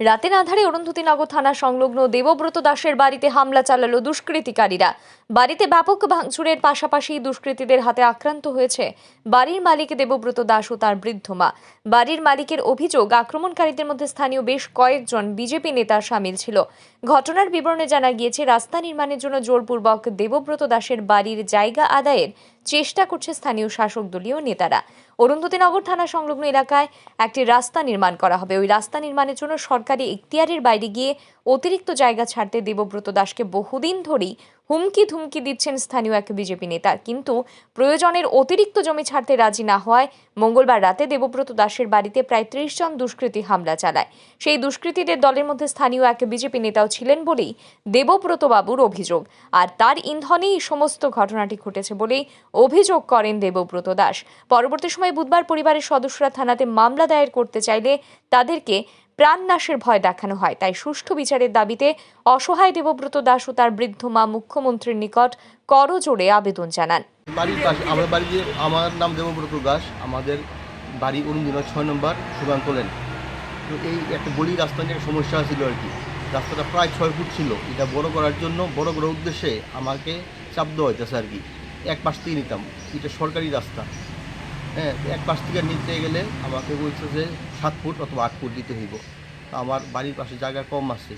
রাতের আধারে অরুন্ধতিনগর থানা সংলগ্ন দেবব্রত দাসের বাড়িতে হামলা চালালো দুষ্কৃতিকারীরা। বাড়িতে ব্যাপক ভাঙচুরের পাশাপাশি দুষ্কৃতীদের হাতে আক্রান্ত হয়েছে বাড়ির মালিক দেবব্রত দাস ও তার বৃদ্ধ মা। বাড়ির মালিকের অভিযোগ, আক্রমণকারীদের মধ্যে স্থানীয় বেশ কয়েকজন বিজেপি নেতা সামিল ছিল। ঘটনার বিবরণে জানা গিয়েছে, রাস্তা নির্মাণের জন্য জোরপূর্বক দেবব্রত দাসের বাড়ির জায়গা আদায়ের চেষ্টা করছে স্থানীয় শাসক দলীয় নেতারা। অরুন্ধতিনগর থানা সংলগ্ন এলাকায় একটি রাস্তা নির্মাণ করা হবে। ওই রাস্তা নির্মাণের জন্য সরকারি ইখতিয়ারের বাইরে গিয়ে অতিরিক্ত জায়গা ছাড়তে দেবব্রত দাসকে বহুদিন ধরেই হুমকি ধুমকি দিচ্ছেন স্থানীয় এক বিজেপি নেতা। কিন্তু প্রয়োজনের অতিরিক্ত জমি ছাড়তে রাজি না হওয়ায় মঙ্গলবার রাতে দেবব্রত দাসের বাড়িতে প্রায় ত্রিশ জন দুষ্কৃতী হামলা চালায়। সেই দুষ্কৃতীদের দলের মধ্যে স্থানীয় এক বিজেপি নেতাও ছিলেন বলেই দেবব্রত বাবুর অভিযোগ। আর তার ইন্ধনেই সমস্ত ঘটনাটি ঘটেছে বলেই অভিযোগ করেন দেবব্রত দাস। পরবর্তী সময় বুধবার পরিবারের সদস্যরা থানাতে মামলা দায়ের করতে চাইলে তাদেরকে প্রাণনাশের ভয় দেখানো হয়। তাই সুষ্ঠু বিচারের দাবিতে অসহায় দেবব্রত দাস ও তার বৃদ্ধ মা মুখ্যমন্ত্রীর নিকট করজোড়ে আবেদন জানান। আমার বাড়িতে আমার নাম দেবব্রত দাস। আমাদের বাড়ি ছয় নম্বর সুগান তোলেন। তো এই একটা গলি রাস্তা নিয়ে সমস্যা ছিল আর কি। রাস্তাটা প্রায় ছয় ফুট ছিল। এটা বড় করার জন্য বড় করার উদ্দেশ্যে আমাকে চাপ দেওয়া হইতেছে আর কি। এক পাশ থেকে নিতাম। এটা সরকারি রাস্তা। হ্যাঁ এক পাশ থেকে নিতে গেলে আমাকে বলছে যে সাত ফুট অথবা আট ফুট দিতে হইব। তো আমার বাড়ির পাশে জায়গা কম আছে।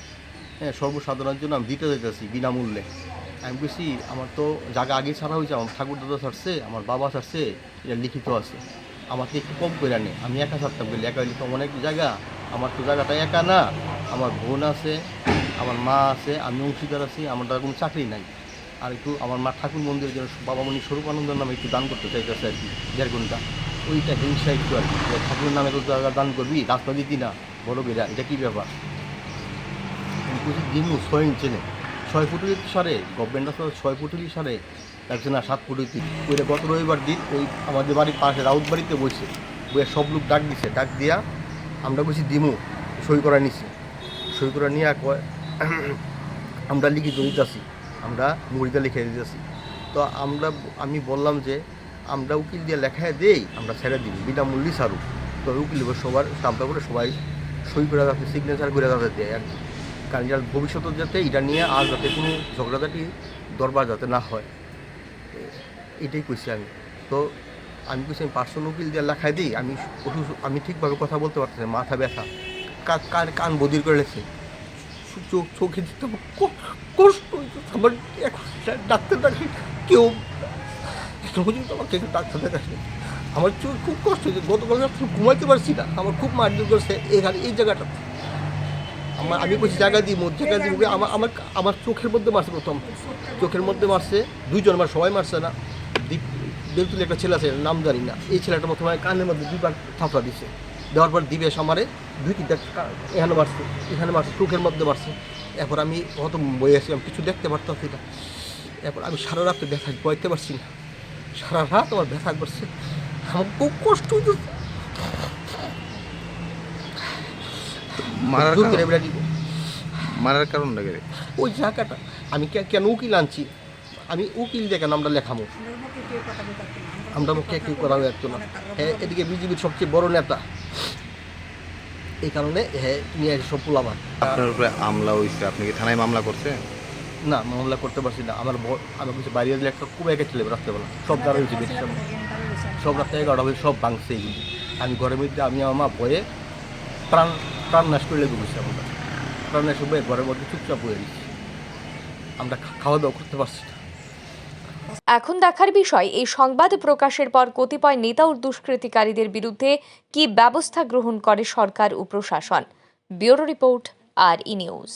হ্যাঁ সর্বসাধারণের জন্য আমি দিতে যেতেছি বিনামূল্যে। আমি বলছি, আমার তো জায়গা আগে ছাড়া হয়েছে। আমার ঠাকুর দাদা ছাড়ছে, আমার বাবা ছাড়ছে, এটা লিখিত আছে। আমাকে একটু কম করে আনে। আমি একা ছাড়তাম বলি, একা লিখতাম অনেক জায়গা। আমার তো জায়গাটা একা না। আমার বোন আছে, আমার মা আছে, আমি অংশীদার আছি, আমার দ্বারা কোনো চাকরি নাই। আর একটু আমার মা ঠাকুর মন্দিরের জন্য বাবামণি স্বরূপানন্দের নামে একটু দান করতে চাইতেছে আর কি দেড় ঘণ্টা ওইটা হিংসা একটু আর কি ঠাকুরের নামে তো দান করবি, রাস্তা দিতি না বড় বেড়া এটা কী ব্যাপার? দিমু ছয় ইঞ্চি নেই ছয় ফুট হলে সারে গভর্নমেন্ট আসলে ছয় ফুট হলেই সারে লাগছে না, সাত ফুট হইতে ওইটা গত রবিবার দিন ওই আমাদের বাড়ির পাশে রাউত বাড়িতে বসে বইয়ে সব লোক ডাক দিছে, ডাক দিয়া আমরা বলছি দিমু, সই করা নিছি। সই করা নিয়ে কয় আমরা লিখিত দিতেছি। আমরা মুড়িতে লিখে দিতেছি। তো আমরা, আমি বললাম যে, আমরা উকিল দিয়ে লেখায় দেই, আমরা ছেড়ে দিই বিনামূল্যে ছাড়ু তো উকিল সবার, স্টাম্পটা করে সবাই সই করে যাতে সিগনেচার করে যাতে দেয় আর কি। কারণ যার ভবিষ্যতে যাতে এটা নিয়ে আর যাতে কোনো ঝগড়াঝাটি দরবার যাতে না হয়। এটাই কইছি আমি। তো আমি কইছি আমি পার্সোনাল উকিল দিয়ে লেখায় দিই, আমি আমি ঠিকভাবে কথা বলতে পারতেছি মাথা ব্যথা। কান কান বদির করে লেছে চোখ চোখে দিতে কষ্ট হইতেছে। আমার এখন ডাক্তার ডাক্তার কেউ এখনও পর্যন্ত আমাকে ডাক্তার দেখাচ্ছে আমার চোখ খুব কষ্ট হয়েছে গতকাল রাত্রে ঘুমাইতে পারছি না। আমার খুব মারধর করছে এখানে এই জায়গাটা। আমার আমি বলছি জায়গা দিব জায়গা দিব আমার আমার আমার চোখের মধ্যে মারছে প্রথম। চোখের মধ্যে মারছে। দুইজন আমার সবাই মারছে না। দীপ দেবতুল একটা ছেলে আছে, নাম জানি না। এই ছেলেটা প্রথমে কানের মধ্যে দুইবার থাপড়া দিছে। দেওয়ার পর দিবেশ আমারে দুই তিনটা এখানে মারছে এখানে মারছে চোখের মধ্যে মারছে। এরপর আমি হয়তো বই আছি আমি কিছু দেখতে পারতাম না। এরপর আমি সারা রাত্রে ব্যথা বইতে পারছি না। সারা রাত আমার ব্যথা করছে। আমার খুব কষ্ট হইতেছে। মারার দিব। মারার কারণ লাগে ওই জায়গাটা আমি কেন উকিল আনছি? আমি উকিল কেন আমরা লেখামো আমরা মুখে কেউ করা একটু না। হ্যাঁ এদিকে বিজেপির সবচেয়ে বড় নেতা। এই কারণে হ্যাঁ নিয়ে আসে সব পোলাবান আপনার উপরে আমলা হয়েছে আপনি কি থানায় মামলা করছে? না মামলা করতে পারছি না। আমার আমার কিছু বাইরে দিলে একটা খুব একে ছেলে রাত্রেবেলা। সব দাঁড়া হয়েছে সামনে। সব রাত্রে এগারোটা হয়ে সব ভাঙছে এগুলি আমি ঘরের মধ্যে আমি আমার মা ভয়ে প্রাণ প্রাণ নাশ করে লেগে বসছি আমরা। প্রাণ নাশ হয়ে ঘরের মধ্যে চুপচাপ হয়ে গেছি আমরা খাওয়া দাওয়া করতে পারছি না। এখন দেখার বিষয়, এই সংবাদ প্রকাশের পর কতিপয় নেতা ও দুষ্কৃতিকারীদের বিরুদ্ধে কি ব্যবস্থা গ্রহণ করে সরকার ও প্রশাসন? ব্যুরো রিপোর্ট, আর ই নিউজ।